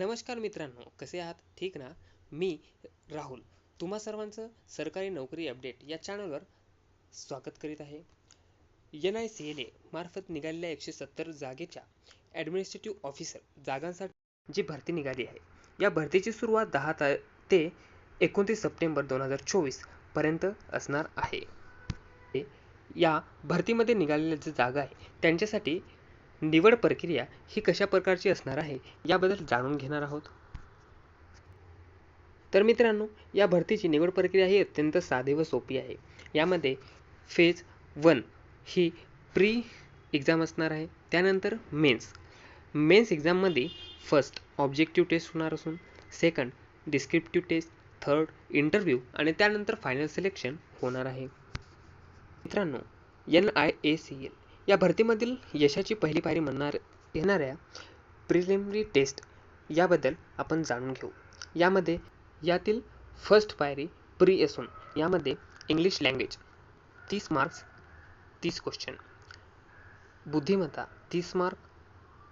नमस्कार मित्रांनो कसे आहात? ठीक ना? मी राहुल. तुम्हा सर्वांचं सरकारी नोकरी अपडेट या चॅनलवर स्वागत करीत आहे. N I C L A मार्फत निघालेल्या एकशे सत्तर जागेच्या ॲडमिनिस्ट्रेटिव्ह ऑफिसर जागांसाठी जी भरती निघाली आहे या भरतीची सुरुवात दहा ता ते एकोणतीस सप्टेंबर दोन हजार चोवीसपर्यंत असणार आहे. या भरतीमध्ये निघालेल्या ज्या जागा आहे त्यांच्यासाठी निवड प्रक्रिया ही कशा प्रकारची असणार आहे याबद्दल जाणून घेणार आहोत. तर मित्रांनो या भरतीची निवड प्रक्रिया ही अत्यंत साधी व सोपी आहे. यामध्ये फेज वन ही प्री एक्झाम असणार आहे त्यानंतर मेन्स मेन्स एक्झाममध्ये फर्स्ट ऑब्जेक्टिव्ह टेस्ट होणार असून second descriptive test third interview आणि त्यानंतर फायनल सिलेक्शन होणार आहे. मित्रांनो N I A C L या भरतीमधील यशाची पहिली पायरी म्हणणार येणाऱ्या प्रिलिमरी टेस्ट याबद्दल आपण जाणून घेऊ. यामध्ये यातील फर्स्ट पायरी प्री असून यामध्ये इंग्लिश लँग्वेज तीस मार्क्स तीस क्वेश्चन बुद्धिमत्ता तीस मार्क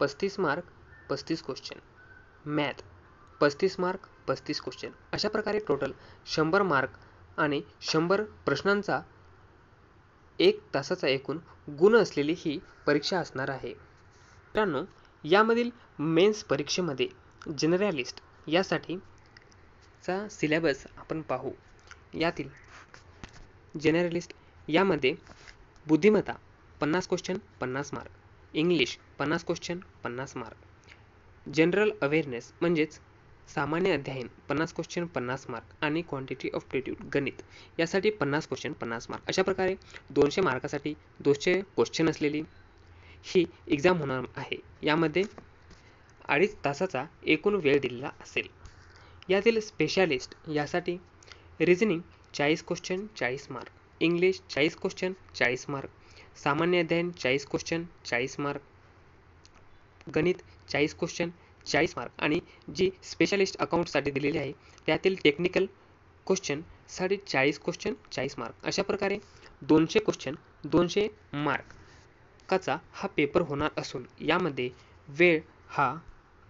पस्तीस मार्क पस्तीस क्वेश्चन मॅथ पस्तीस मार्क पस्तीस क्वेश्चन अशा प्रकारे टोटल शंभर मार्क आणि शंभर प्रश्नांचा एक तासाचा एकूण गुण असलेली ही परीक्षा असणार आहे. मित्रांनो यामधील मेन्स परीक्षेमध्ये जनरलिस्ट यासाठी चा सिलेबस आपण पाहू. यातील जनरलिस्ट यामध्ये बुद्धिमत्ता पन्नास क्वेश्चन पन्नास मार्क इंग्लिश पन्नास क्वेश्चन पन्नास मार्क जनरल अवेअरनेस म्हणजेच सामान्य अध्ययन पन्नास क्वेश्चन पन्नास मार्क आणि क्वांटिटी ऑफ प्रेटिव्ह गणित. यासाठी पन्नास क्वेश्चन पन्नास मार्क अशा प्रकारे दोनशे मार्कासाठी दोनशे क्वेश्चन असलेली ही एक्झाम होणार आहे. यामध्ये अडीच तासाचा एकूण वेळ दिलेला असेल. यातील स्पेशालिस्ट यासाठी रिझनिंग चाळीस क्वेश्चन चाळीस मार्क इंग्लिश चाळीस क्वेश्चन चाळीस मार्क सामान्य अध्ययन चाळीस क्वेश्चन चाळीस मार्क गणित चाळीस क्वेश्चन चाळीस मार्क आणि जी स्पेशालिस्ट अकाउंटसाठी दिलेली आहे त्यातील टेक्निकल क्वेश्चनसाठी चाळीस क्वेश्चन चाळीस मार्क अशा प्रकारे दोनशे क्वेश्चन दोनशे मार्काचा हा पेपर होणार असून यामध्ये वेळ हा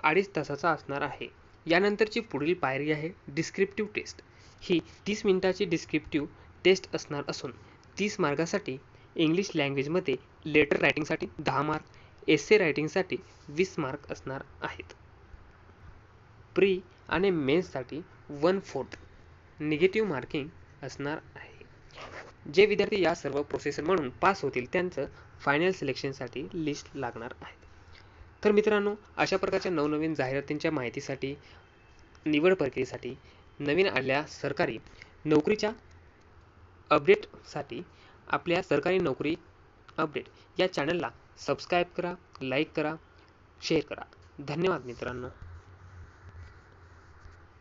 अडीच तासाचा असणार आहे. यानंतरची पुढील पायरी आहे डिस्क्रिप्टिव्ह टेस्ट ही तीस मिनिटाची डिस्क्रिप्टिव्ह टेस्ट असणार असून तीस मार्कासाठी इंग्लिश लँग्वेजमध्ये लेटर रायटिंगसाठी दहा मार्क एसे रायटिंगसाठी वीस मार्क असणार आहेत. प्री आणि मेन्ससाठी वन फोर्थ निगेटिव्ह मार्किंग असणार आहे. जे विद्यार्थी या सर्व प्रोसेसर म्हणून पास होतील त्यांचं फायनल सिलेक्शनसाठी लिस्ट लागणार आहे तर मित्रांनो अशा प्रकारच्या नवनवीन जाहिरातींच्या माहितीसाठी निवड प्रक्रियेसाठी नवीन आलेल्या सरकारी नोकरीच्या अपडेटसाठी आपल्या सरकारी नोकरी अपडेट या चॅनलला सबस्क्राईब करा लाईक करा शेअर करा. धन्यवाद मित्रांनो.